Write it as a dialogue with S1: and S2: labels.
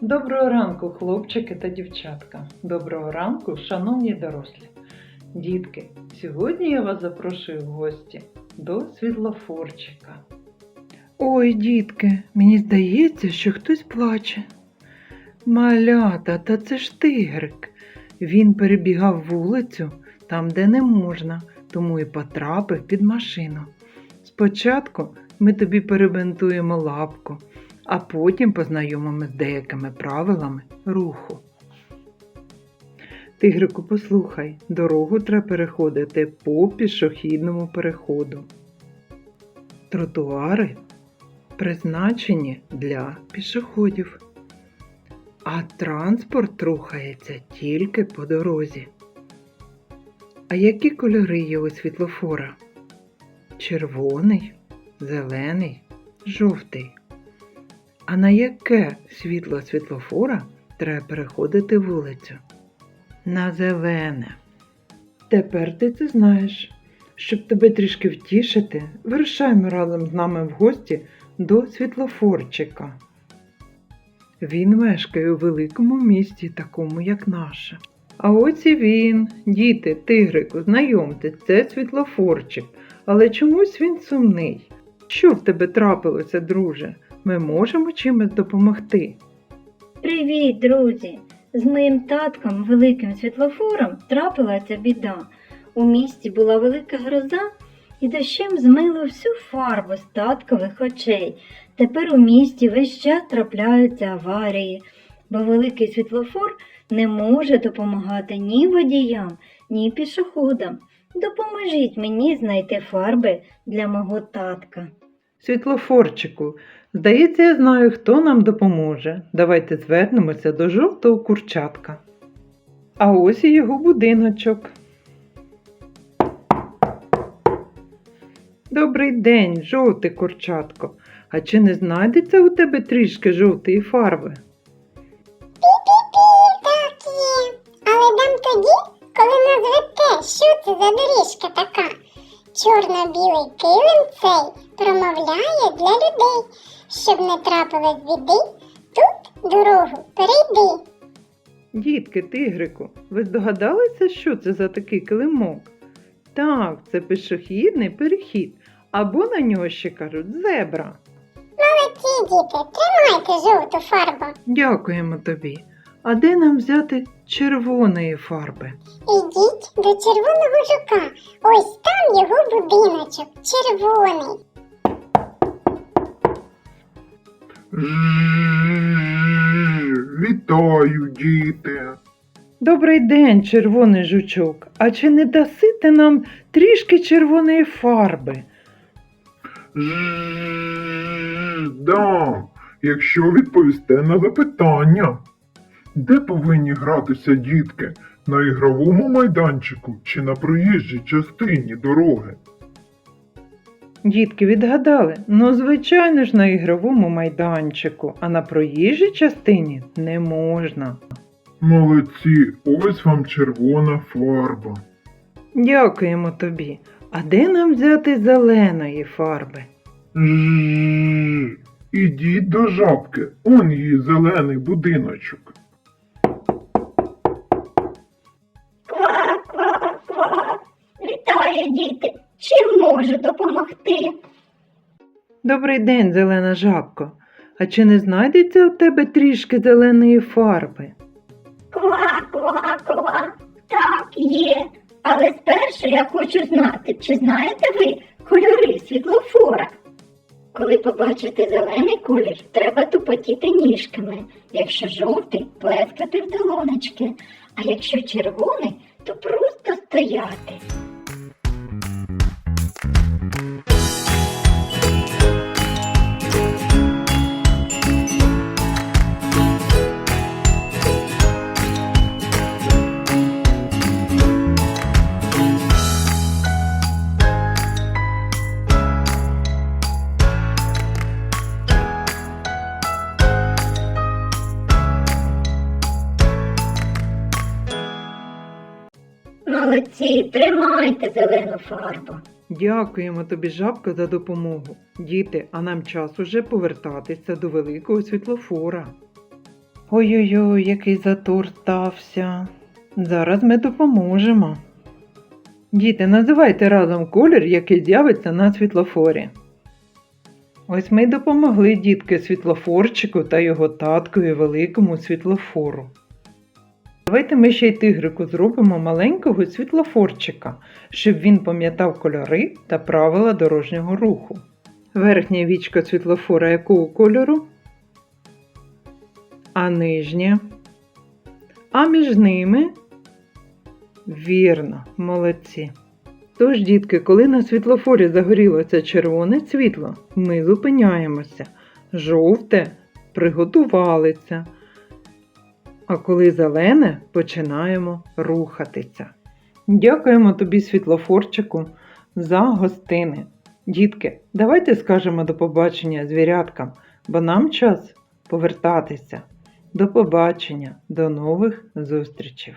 S1: Доброго ранку, хлопчики та дівчатка. Доброго ранку, шановні дорослі. Дітки, сьогодні я вас запрошую в гості до світлофорчика. Ой, дітки, мені здається, що хтось плаче. Малята, та це ж тигрик. Він перебігав вулицю там, де не можна, тому і потрапив під машину. Спочатку ми тобі перебинтуємо лапку, а потім познайомимо з деякими правилами руху. Тигрику, послухай, дорогу треба переходити по пішохідному переходу. Тротуари призначені для пішоходів, а транспорт рухається тільки по дорозі. А які кольори є у світлофора? Червоний, зелений, жовтий. А на яке світло світлофора треба переходити вулицю? На зелене. Тепер ти це знаєш. Щоб тебе трішки втішити, вирушаємо разом з нами в гості до світлофорчика. Він мешкає у великому місті, такому як наше. А ось і він, діти, тигрику, знайомте, це світлофорчик, але чомусь він сумний. Що в тебе трапилося, друже? Ми можемо чимось допомогти.
S2: Привіт, друзі! З моїм татком, великим світлофором, трапилася біда. У місті була велика гроза і дощем змило всю фарбу з таткових очей. Тепер у місті весь час трапляються аварії, бо великий світлофор не може допомагати ні водіям, ні пішоходам. Допоможіть мені знайти фарби для мого татка.
S1: Світлофорчику, здається, я знаю, хто нам допоможе. Давайте звернемося до жовтого курчатка. А ось і його будиночок. Добрий день, жовтий курчатко. А чи не знайдеться у тебе трішки жовтої фарби?
S3: За доріжка така. Чорно-білий килим цей промовляє для людей. Щоб не трапилось біди, тут дорогу перейди.
S1: Дітки, тигрику, ви здогадалися, що це за такий килимок? Так, це пішохідний перехід, або на нього ще кажуть зебра.
S3: Молодці, діти, тримайте жовту фарбу.
S1: Дякуємо тобі. А де нам взяти червоної фарби?
S3: Ідіть до червоного жука. Ось там його будиночок, червоний.
S4: Вітаю, діти.
S1: Добрий день, червоний жучок. А чи не дасите нам трішки червоної фарби?
S4: Дам, якщо відповісте на запитання. Де повинні гратися дітки? На ігровому майданчику чи на проїжджій частині дороги?
S1: Дітки відгадали? Ну, звичайно ж, на ігровому майданчику, а на проїжджій частині не можна.
S4: Молодці, ось вам червона фарба.
S1: Дякуємо тобі. А де нам взяти зеленої фарби?
S4: Жжж. Ідіть до жабки, он її зелений будиночок.
S2: Вітаю, діти! Чим можу допомогти?
S1: Добрий день, зелена жабко. А чи не знайдеться у тебе трішки зеленої фарби?
S2: Ква, ква, ква. Так, є. Але спершу я хочу знати, чи знаєте ви кольори світлофора? Коли побачите зелений колір, треба тупотіти ніжками. Якщо жовтий, плескати в долоночки. А якщо червоний, то просто стояти. Молодці, тримайте зелену фарбу.
S1: Дякуємо тобі, жабка, за допомогу. Діти, а нам час уже повертатися до великого світлофора. Ой-ой-ой, який затор стався. Зараз ми допоможемо. Діти, називайте разом колір, який з'явиться на світлофорі. Ось ми й допомогли дітки світлофорчику та його таткові великому світлофору. Давайте ми ще й тигрику зробимо маленького світлофорчика, щоб він пам'ятав кольори та правила дорожнього руху. Верхнє вічко світлофора якого кольору? А нижнє? А між ними? Вірно, молодці. Тож, дітки, коли на світлофорі загорілося червоне світло, ми зупиняємося. Жовте приготувалися. А коли зелене, починаємо рухатися. Дякуємо тобі, світлофорчику, за гостини. Дітки, давайте скажемо до побачення звіряткам, бо нам час повертатися. До побачення, до нових зустрічей!